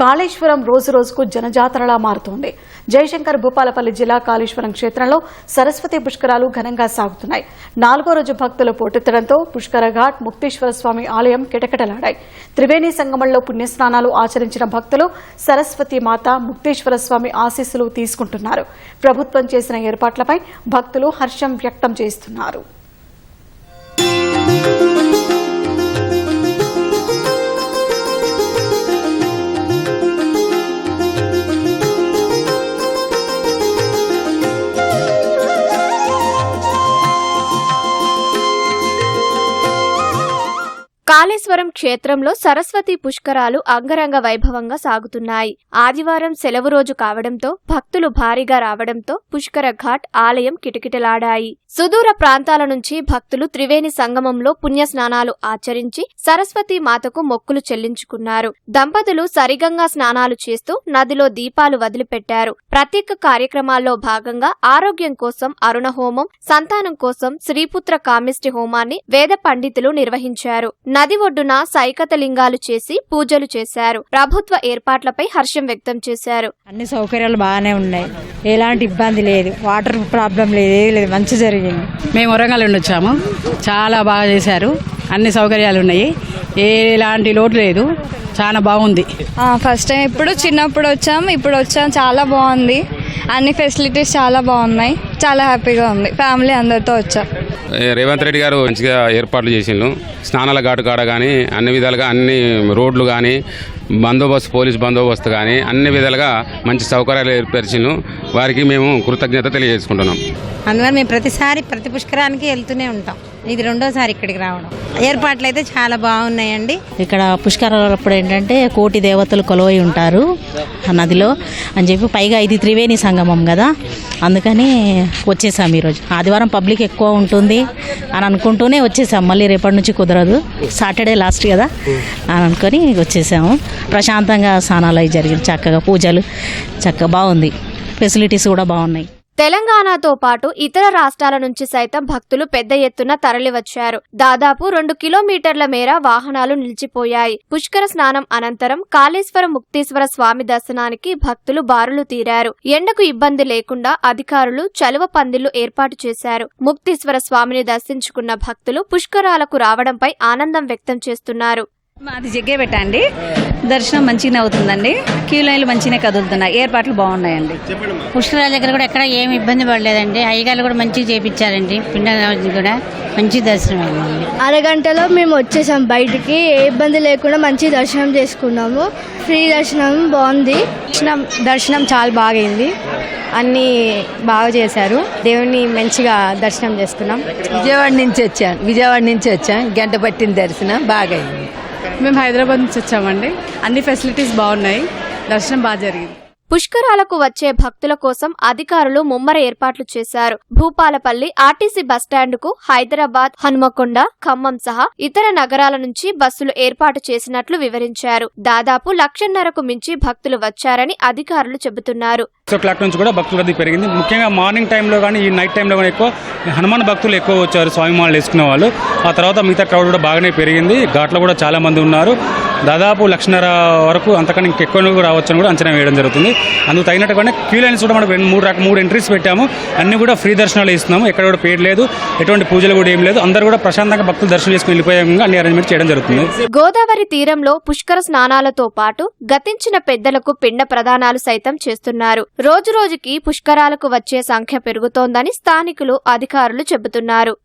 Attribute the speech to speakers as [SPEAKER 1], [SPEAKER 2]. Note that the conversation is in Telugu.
[SPEAKER 1] కాళేశ్వరం రోజు రోజుకు జనజాతరలా మారుతోంది. జయశంకర్ భూపాలపల్లి జిల్లా కాళేశ్వరం క్షేత్రంలో సరస్వతి పుష్కరాలు ఘనంగా సాగుతున్నాయి. నాలుగో రోజు భక్తులు పోటెత్తడంతో పుష్కర ఘాట్ ముక్తేశ్వర స్వామి ఆలయం కిటకిటలాడాయి. త్రివేణి సంగమంలో పుణ్యస్నానాలు ఆచరించిన భక్తులు సరస్వతి మాత ముక్తేశ్వర స్వామి ఆశీస్సులు తీసుకుంటున్నారు. ప్రభుత్వం చేసిన ఏర్పాట్లపై భక్తులు హర్షం వ్యక్తం చేస్తున్నారు.
[SPEAKER 2] కాళేశ్వరం క్షేత్రంలో సరస్వతి పుష్కరాలు అంగరంగ వైభవంగా సాగుతున్నాయి. ఆదివారం సెలవు రోజు కావడంతో భక్తులు భారీగా రావడంతో పుష్కర ఘాట్ ఆలయం కిటకిటలాడాయి. సుదూర ప్రాంతాల నుంచి భక్తులు త్రివేణి సంగమంలో పుణ్యస్నానాలు ఆచరించి సరస్వతి మాతకు మొక్కులు చెల్లించుకున్నారు. దంపతులు సరిగంగా స్నానాలు చేస్తూ నదిలో దీపాలు వదిలిపెట్టారు. ప్రత్యేక కార్యక్రమాల్లో భాగంగా ఆరోగ్యం కోసం అరుణ హోమం సంతానం కోసం శ్రీపుత్ర కామిష్టి హోమాన్ని వేద పండితులు నిర్వహించారు. నది ఒడ్డున సైకత లింగాలు చేసి పూజలు చేశారు. ప్రభుత్వ ఏర్పాట్లపై హర్షం వ్యక్తం చేశారు.
[SPEAKER 3] అన్ని సౌకర్యాలు బాగానే ఉన్నాయి. ఎలాంటి ఇబ్బంది లేదు. వాటర్ ప్రాబ్లం లేదు ఏది లేదు. మంచి జరిగింది.
[SPEAKER 4] మేము వరంగల్ నుండి వచ్చాము. చాలా బాగా చేశారు. అన్ని సౌకర్యాలు ఉన్నాయి. ఎలాంటి లోటు లేదు. చాలా బాగుంది.
[SPEAKER 5] ఫస్ట్ టైం ఇప్పుడు చిన్నప్పుడు వచ్చాం. ఇప్పుడు వచ్చాం. చాలా బాగుంది. అన్ని ఫెసిలిటీస్ చాలా బాగున్నాయి. చాలా హ్యాపీగా ఉంది. ఫ్యామిలీ అందరితో వచ్చాం.
[SPEAKER 6] రేవంత్ రెడ్డి గారు మంచిగా ఏర్పాట్లు చేసిండు. స్నానాల ఘాటు కాడ కానీ అన్ని విధాలుగా అన్ని రోడ్లు కానీ బందోబస్తు పోలీస్ బందోబస్తు కానీ అన్ని విధాలుగా మంచి సౌకర్యాలు ఏర్పరిచిండు. వారికి మేము కృతజ్ఞత తెలియజేసుకుంటున్నాం.
[SPEAKER 7] అందువల్ల మేము ప్రతిసారి ప్రతి పుష్కరానికి వెళ్తూనే ఉంటాం. ఇది రెండోసారి ఇక్కడికి రావడం. ఏర్పాట్లు అయితే చాలా బాగున్నాయండి.
[SPEAKER 8] ఇక్కడ పుష్కరాలప్పుడు ఏంటంటే కోటి దేవతలు కొలువై ఉంటారు ఆ నదిలో అని చెప్పి పైగా ఇది త్రివేణి సంగమం కదా. అందుకని వచ్చేసాం ఈరోజు. ఆదివారం పబ్లిక్ ఎక్కువ ఉంటుంది అని అనుకుంటూనే వచ్చేసాం. మళ్ళీ రేపటి నుంచి కుదరదు. సాటర్డే లాస్ట్ కదా అని అనుకొని వచ్చేసాము. ప్రశాంతంగా స్నానాలు అవి జరిగింది చక్కగా పూజలు. చక్కగా బాగుంది. ఫెసిలిటీస్ కూడా బాగున్నాయి.
[SPEAKER 2] తెలంగాణతో పాటు ఇతర రాష్ట్రాల నుంచి సైతం భక్తులు పెద్ద ఎత్తున తరలివచ్చారు. దాదాపు రెండు కిలోమీటర్ల మేర వాహనాలు నిలిచిపోయాయి. పుష్కర స్నానం అనంతరం కాళేశ్వర ముక్తీశ్వర స్వామి దర్శనానికి భక్తులు బారులు తీరారు. ఎండకు ఇబ్బంది లేకుండా అధికారులు చలువ పందిళ్ళు ఏర్పాటు చేశారు. ముక్తీశ్వర స్వామిని దర్శించుకున్న భక్తులు పుష్కరాలకు రావడంపై ఆనందం వ్యక్తం చేస్తున్నారు.
[SPEAKER 9] మాది జగ్గే పెట్టండి దర్శనం మంచిగానే అవుతుందండి. క్యూ లైన్లు మంచిగానే కదులుతున్నాయి. ఏర్పాట్లు బాగున్నాయండి.
[SPEAKER 8] పుష్కరాల దగ్గర కూడా ఎక్కడ ఏమి ఇబ్బంది పడలేదండి. అయ్యగారు కూడా మంచిగా చేపించారండి. పిండ కూడా మంచి దర్శనం
[SPEAKER 5] అరగంటలో మేము వచ్చేసాం బయటికి. ఏ ఇబ్బంది లేకుండా మంచి దర్శనం చేసుకున్నాము. ఫ్రీ దర్శనం బాగుంది.
[SPEAKER 3] దర్శనం దర్శనం చాలా బాగైంది. అన్నీ బాగా చేశారు. దేవుని మంచిగా దర్శనం చేసుకున్నాం.
[SPEAKER 7] విజయవాడ నుంచి వచ్చాను విజయవాడ నుంచి వచ్చాం. గంట పట్టిన దర్శనం బాగా అయింది
[SPEAKER 4] మేము హైదరాబాద్ నుంచి వచ్చామండి. అన్ని ఫెసిలిటీస్ బాగున్నాయి. దర్శనం బాగా జరిగింది.
[SPEAKER 2] పుష్కరాలకు వచ్చే భక్తుల కోసం అధికారులు ముమ్మర ఏర్పాట్లు చేశారు. భూపాలపల్లి ఆర్టీసీ బస్టాండుకు హైదరాబాద్ హనుమకొండ ఖమ్మం సహా ఇతర నగరాల నుంచి బస్సులు ఏర్పాటు చేసినట్లు వివరించారు. దాదాపు లక్షన్నరకు మించి భక్తులు వచ్చారని అధికారులు చెబుతున్నారు.
[SPEAKER 10] క్లాక్ నుంచి కూడా భక్తుల రద్దీ పెరిగింది. ముఖ్యంగా మార్నింగ్ టైంలో కానీ ఈ నైట్ టైంలో కానీ ఎక్కువ హనుమాన్ భక్తులు ఎక్కువ వచ్చారు. స్వామిమాలలు వేసుకునే వాళ్ళు. ఆ తర్వాత మిగతా క్రౌడ్ కూడా బాగానే పెరిగింది. ఘాట్లో కూడా చాలా మంది ఉన్నారు. దాదాపు లక్షన్నర వరకు అంతకన్నా ఇంకెక్కువ కూడా రావచ్చని కూడా అంచనా వేయడం జరుగుతుంది. అందుకు తగినట్టుగానే క్యూ లైన్స్ కూడా మనం రెండు- మూడు రక మూడు ఎంట్రీస్ పెట్టాము. అన్ని కూడా ఫ్రీ దర్శనాలు ఇస్తున్నాము. ఎక్కడ కూడా పేరు లేదు. ఎటువంటి పూజలు కూడా ఏం లేదు. అందరూ కూడా ప్రశాంతంగా భక్తులు దర్శనం చేసుకుని వెళ్ళిపోయే అన్ని అరేంజ్మెంట్ చేయడం జరుగుతుంది.
[SPEAKER 2] గోదావరి తీరంలో పుష్కర స్నానాలతో పాటు గతించిన పెద్దలకు పిండ ప్రదానాలు సైతం చేస్తున్నారు. రోజు రోజుకి పుష్కరాలకు వచ్చే సంఖ్య పెరుగుతోందని స్థానికులు అధికారులు చెబుతున్నారు.